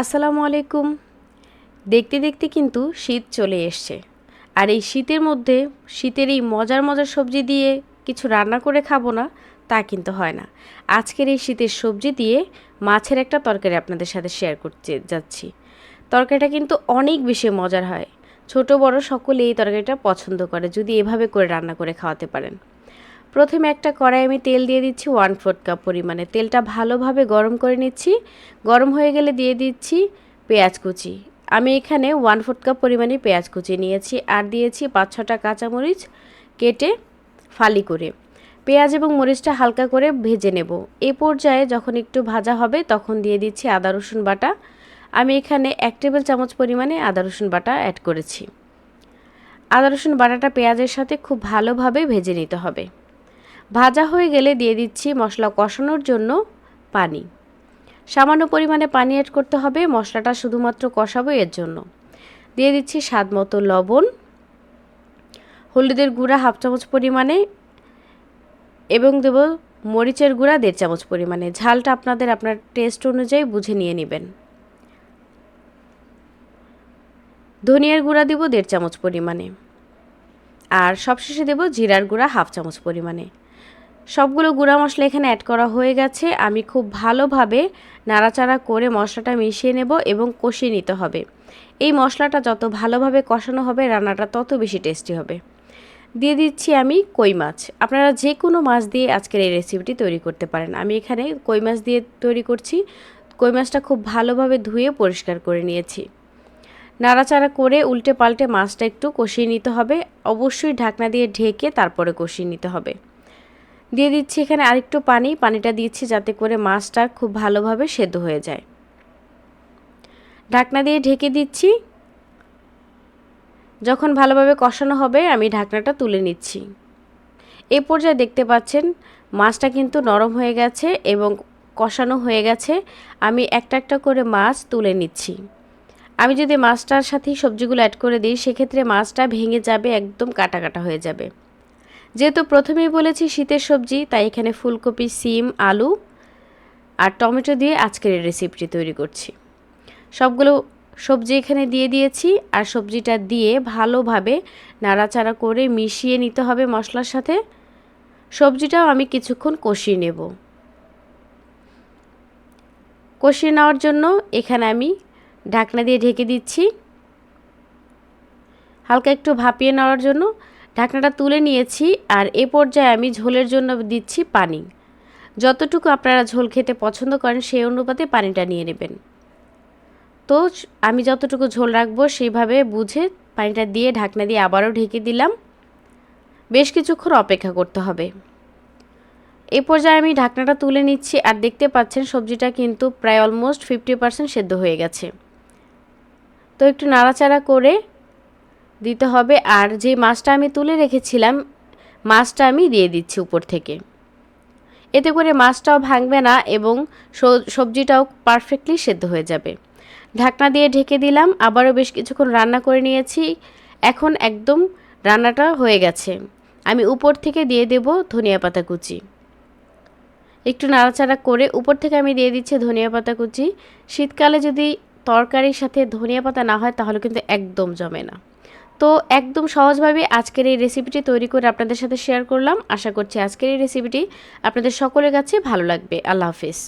আসসালামু আলাইকুম। দেখতে দেখতে কিন্তু শীত চলে এসছে। আর এই শীতের মধ্যে শীতের এই মজার মজার সবজি দিয়ে কিছু রান্না করে খাব না, তা কিন্তু হয় না। আজকের এই শীতের সবজি দিয়ে মাছের একটা তরকারি আপনাদের সাথে শেয়ার করতে যাচ্ছি। তরকারিটা কিন্তু অনেক বেশি মজার হয়। ছোট বড় সকলে এই তরকারিটা পছন্দ করে, যদি এভাবে করে রান্না করে খাওয়াতে পারেন। প্রথমে একটা কড়াই আমি তেল দিয়ে দিচ্ছি ওয়ান ফোর্থ কাপ পরিমাণে। তেলটা ভালোভাবে গরম করে নিচ্ছি। গরম হয়ে গেলে দিয়ে দিচ্ছি পেঁয়াজ কুচি। আমি এখানে ওয়ান ফোর্থ কাপ পরিমাণে পেঁয়াজ কুচি নিয়েছি আর দিয়েছি পাঁচ ছটা কাঁচামরিচ কেটে ফালি করে। পেঁয়াজ এবং মরিচটা হালকা করে ভেজে নেব। এ পর্যায়ে যখন একটু ভাজা হবে তখন দিয়ে দিচ্ছি আদা, রসুন বাটা। আমি এখানে এক টেবিল চামচ পরিমাণে আদা, রসুন বাটা অ্যাড করেছি। আদা, রসুন বাটাটা পেঁয়াজের সাথে খুব ভালোভাবে ভেজে নিতে হবে। ভাজা হয়ে গেলে দিয়ে দিচ্ছি মশলা কষানোর জন্য পানি। সামান্য পরিমাণে পানি অ্যাড করতে হবে, মশলাটা শুধুমাত্র কষাবো এর জন্য। দিয়ে দিচ্ছি স্বাদ মতো লবণ, হলুদের গুঁড়া হাফ চামচ পরিমাণে এবং দেব মরিচের গুঁড়া দেড় চামচ পরিমাণে। ঝালটা আপনাদের আপনার টেস্ট অনুযায়ী বুঝে নিয়ে নেবেন। ধনিয়ার গুঁড়া দেব দেড় চামচ পরিমাণে। আর সবশেষে দেব জিরার গুঁড়া হাফ চামচ পরিমাণে। সবগুলো গুঁড়া মশলা এখানে অ্যাড করা হয়ে গেছে। আমি খুব ভালোভাবে নাড়াচাড়া করে মশলাটা মিশিয়ে নেব এবং কষিয়ে নিতে হবে। এই মশলাটা যত ভালোভাবে কষানো হবে, রান্নাটা তত বেশি টেস্টি হবে। দিয়ে দিচ্ছি আমি কই মাছ। আপনারা যে কোনো মাছ দিয়ে আজকের এই রেসিপিটি তৈরি করতে পারেন। আমি এখানে কই মাছ দিয়ে তৈরি করছি। কই মাছটা খুব ভালোভাবে ধুয়ে পরিষ্কার করে নিয়েছি। নাড়াচাড়া করে উল্টে পাল্টে মাছটা একটু কষিয়ে নিতে হবে। অবশ্যই ঢাকনা দিয়ে ঢেকে তারপরে কষিয়ে নিতে হবে। দিয়ে দিচ্ছি এখানে আরেকটু পানি। পানিটা দিচ্ছি যাতে করে মাছটা খুব ভালোভাবে সেদ্ধ হয়ে যায়। ঢাকনা দিয়ে ঢেকে দিচ্ছি। যখন ভালোভাবে কষানো হবে, আমি ঢাকনাটা তুলে নিচ্ছি। এ পর্যায়ে দেখতে পাচ্ছেন, মাছটা কিন্তু নরম হয়ে গেছে এবং কষানো হয়ে গেছে। আমি একটা একটা করে মাছ তুলে নিচ্ছি। আমি যদি মাছটার সাথেই সবজিগুলো অ্যাড করে দিই, সেক্ষেত্রে মাছটা ভেঙে যাবে, একদম কাটা কাটা হয়ে যাবে। যেহেতু প্রথমেই বলেছি শীতের সবজি, তাই এখানে ফুলকপি, সিম, আলু আর টমেটো দিয়ে আজকের এই রেসিপিটি তৈরি করছি। সবগুলো সবজি এখানে দিয়ে দিয়েছি আর সবজিটা দিয়ে ভালোভাবে নাড়াচাড়া করে মিশিয়ে নিতে হবে মশলার সাথে। সবজিটাও আমি কিছুক্ষণ কষিয়ে নেব। কষিয়ে নেওয়ার জন্য এখানে আমি ঢাকনা দিয়ে ঢেকে দিচ্ছি। হালকা একটু ভাপিয়ে নেওয়ার জন্য ঢাকনাটা তুলে নিয়েছি আর এ পর্যায়ে আমি ঝোলের জন্য দিচ্ছি পানি। যতটুকু আপনারা ঝোল খেতে পছন্দ করেন সেই অনুপাতে পানিটা নিয়ে নেবেন। তো আমি যতটুকু ঝোল রাখব সেইভাবে বুঝে পানিটা দিয়ে ঢাকনা দিয়ে আবারও ঢেকে দিলাম। বেশ কিছুক্ষণ অপেক্ষা করতে হবে। এ পর্যায়ে আমি ঢাকনাটা তুলে নিচ্ছি আর দেখতে পাচ্ছেন সবজিটা কিন্তু প্রায় অলমোস্ট ফিফটি পার্সেন্ট সেদ্ধ হয়ে গেছে। তো একটু নাড়াচাড়া করে দিতে হবে। আর যে মাছটা আমি তুলে রেখেছিলাম, মাছটা আমি দিয়ে দিচ্ছি উপর থেকে। এতে করে মাছটাও ভাঙবে না এবং সবজিটাও পারফেক্টলি সেদ্ধ হয়ে যাবে। ঢাকনা দিয়ে ঢেকে দিলাম, আবারও বেশ কিছুক্ষণ রান্না করে নিয়েছি। এখন একদম রান্নাটা হয়ে গেছে। আমি উপর থেকে দিয়ে দেব ধনিয়া পাতা কুচি। একটু নাড়াচাড়া করে উপর থেকে আমি দিয়ে দিচ্ছি ধনিয়া পাতা কুচি। শীতকালে যদি তরকারির সাথে ধনিয়া পাতা না হয়, তাহলে কিন্তু একদম জমে না। তো একদম সহজভাবে আজকের এই রেসিপিটি তৈরি করে আপনাদের সাথে শেয়ার করলাম। আশা করছি আজকের এই রেসিপিটি আপনাদের সকলের কাছে ভালো লাগবে। আল্লাহ হাফিজ।